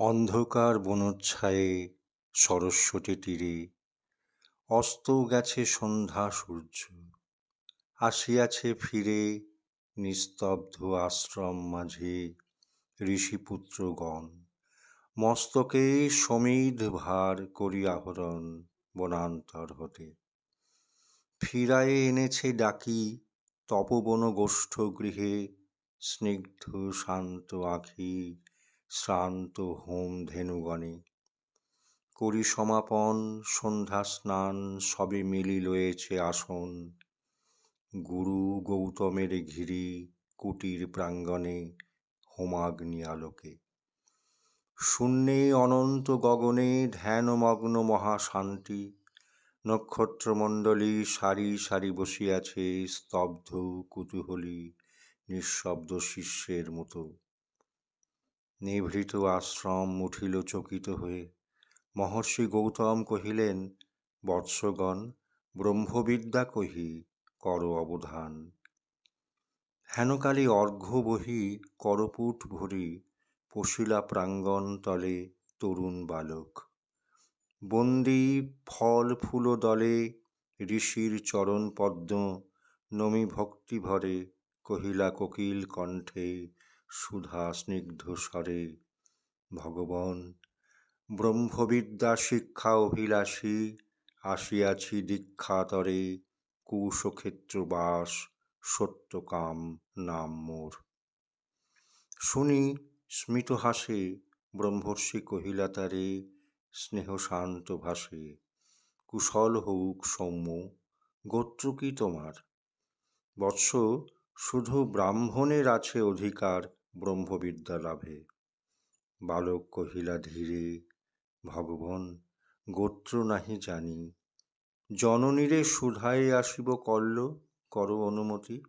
অন্ধকার বনচ্ছায়ে সরস্বতী তীরে, অস্ত গেছে সন্ধ্যা সূর্য, আসিয়াছে ফিরে নিস্তব্ধ আশ্রম মাঝে ঋষিপুত্রগণ। মস্তকে সমিধ ভার করি আহরণ বনান্তর হতে। ফিরায়ে এনেছে ডাকি তপবন গোষ্ঠ গৃহে স্নিগ্ধ শান্ত আখি শ্রান্ত হোম ধেনুগণে। করি সমাপন, সন্ধ্যা স্নান, সবে মিলি লয়েছে আসন। গুরু গৌতমের ঘিরি, কুটির প্রাঙ্গণে, হোমাগ্নি আলোকে। শূন্যে অনন্ত গগনে ধ্যানমগ্ন মহাশান্তি। নক্ষত্রমণ্ডলী সারি সারি বসিয়াছে, স্তব্ধ কুতূহলী, নিঃশব্দ শিষ্যের মতো। নিভৃত আশ্রম উঠিল চকিত হয়ে। মহর্ষি গৌতম কহিলেন, বৎসগণ, ব্রহ্মবিদ্যা কহি, কর অবধান। হেনকালে অর্ঘ্য বহি, করপুট ভরি, পশিলা প্রাঙ্গণ তলে তরুণ বালক। বন্দি ফল ফুল দলে, ঋষির চরণ পদ্ম, নমি ভক্তি ভরে, কহিলা কোকিল কণ্ঠে সুধা স্নিগ্ধ স্বরে, ভগবন, ব্রহ্মবিদ্যা শিক্ষা অভিলাষী, আসিয়াছি দীক্ষাতরে কুশক্ষেত্রবাস সত্যকাম নাম মোর। শুনি স্মিত হাসে, ব্রহ্মর্ষি কহিলা তারে, স্নেহ শান্ত ভাসে, কুশল হউক সৌম্য, গোত্র কি তোমার? বৎস, শুধু ব্রাহ্মণের আছে অধিকার ব্রহ্মবিদ্যা লাভে। বালক কহিলা, ধীরে, ভগবন, গোত্র নাহি জানি। জননীরে সুধায় আসিব কল্ল, কর অনুমতি।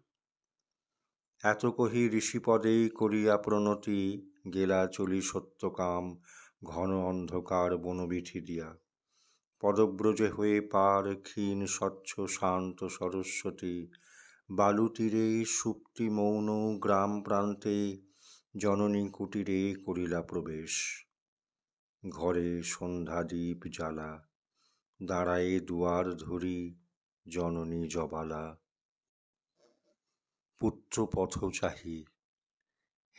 এত কহি ঋষিপদে করিয়া প্রণতি, গেলা চলি সত্যকাম, ঘন অন্ধকার বনবিথি দিয়া। পদব্রজে হয়ে পার ক্ষীণ, স্বচ্ছ, শান্ত সরস্বতী। বালুতীরে সুপ্তি মৌন, গ্রাম প্রান্তে জননী কুটিরে করিলা প্রবেশ। ঘরে সন্ধ্যা সন্ধ্যাদীপ জ্বালা, দাঁড়ায়ে দুয়ার ধরি জননী জবালা। পুত্র পথ চাহি,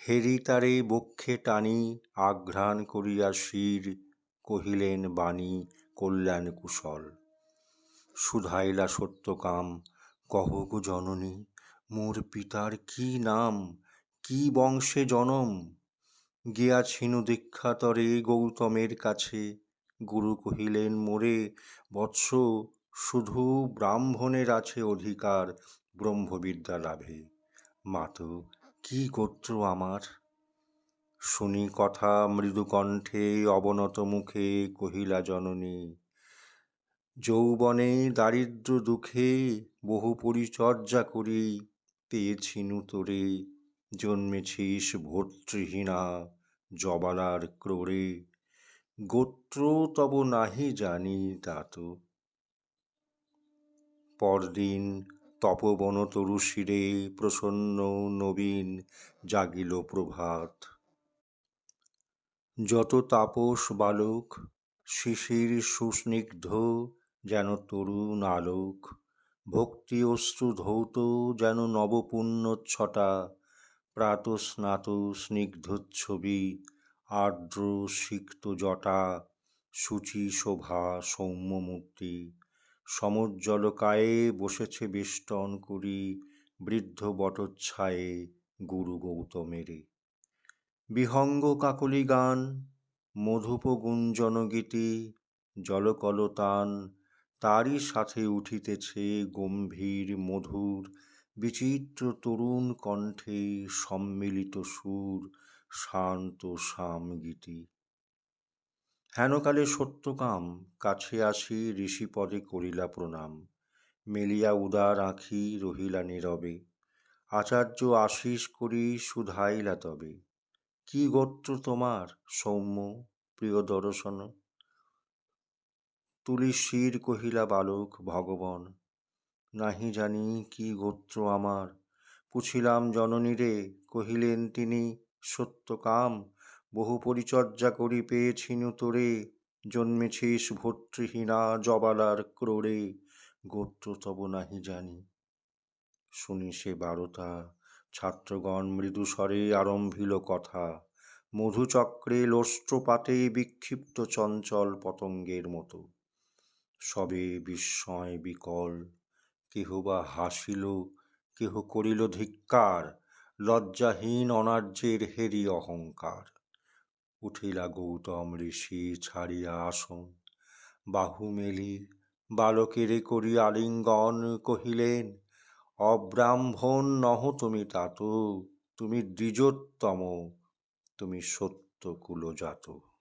হেরি তারে বক্ষে টানি, আঘ্রাণ করিয়া শির কহিলেন বাণী কল্যাণ কুশল। সুধাইলা সত্যকাম, কহ গো জননী, মোর পিতার কি নাম? কি বংশে জনম? গিয়াছিনু দীক্ষাতরে গৌতমের কাছে। গুরু কহিলেন, মোরে বৎস, শুধু ব্রাহ্মণের আছে অধিকার ব্রহ্মবিদ্যা লাভে। মাত কি গোত্র আমার? শুনি কথা মৃদুকণ্ঠে অবনত মুখে কহিলা জননী, যৌবনে দারিদ্র দুঃখে বহু পরিচর্যা করি, পেয়েছিনু তোরে। জন্মেছিস ভর্তৃহীনা জবালার ক্রোড়ে। গোত্র তব নাহি জানি তাত পরদিন তপবন তরু তরুশিরে প্রসন্ন নবীন জাগিল প্রভাত। যত তাপস বালক, শিশির সুস্নিগ্ধ যেন তরুণ আলোক ভক্তি অশ্রু ধৌত যেন নবপুণ্যচ্ছটা। প্রাতস্নাত স্নিগ্ধচ্ছবি আর্দ্র সিক্ত জটা সূচি শোভা সৌম্যমূর্তি সমজ্জলকায়ে বসেছে বেষ্টন করি বৃদ্ধ বটচ্ছায়ে গুরু গৌতমেরে। বিহঙ্গ কাকলি গান মধুপ জলকলতান, তারই সাথে উঠিতেছে গম্ভীর মধুর বিচিত্র তরুণ কণ্ঠে সম্মিলিত সুর, শান্ত শাম গীতি হেনকালে সত্যকাম, কাছে আসি ঋষিপদে করিলা প্রণাম। মেলিয়া উদার আঁখি রহিলা নীরবে। আচার্য আশিস করি শুধাইলা তবে। কি গোত্র তোমার, সৌম্য, প্রিয় দর্শন? তুলি শির কহিলা বালক ভগবন নাহি জানি কি গোত্র আমার। পুছিলাম জননীরে কহিলেন তিনি সত্যকাম বহু পরিচর্যা করি পেয়েছিনু তোরে, জন্মেছিস ভর্তৃহীনা জবালার ক্রোড়ে, গোত্র তব নাহি জানি। শুনি সে বারতা, ছাত্রগণ মৃদুস্বরে আরম্ভিল কথা, মধুচক্রে লোষ্ট্রপাতে বিক্ষিপ্ত চঞ্চল পতঙ্গের মতো। সবে বিস্ময় বিকল কেহ বা হাসিল, কেহ করিল ধিক্কার, লজ্জাহীন অনার্যের হেরি অহংকার। উঠিলা গৌতম ঋষি ছাড়িয়া আসন। বাহু মেলি বালকেরে করি আলিঙ্গন কহিলেন, অব্রাহ্মণ নহ তুমি তাত, তুমি দ্বিজোত্তম, তুমি সত্য কুলজাত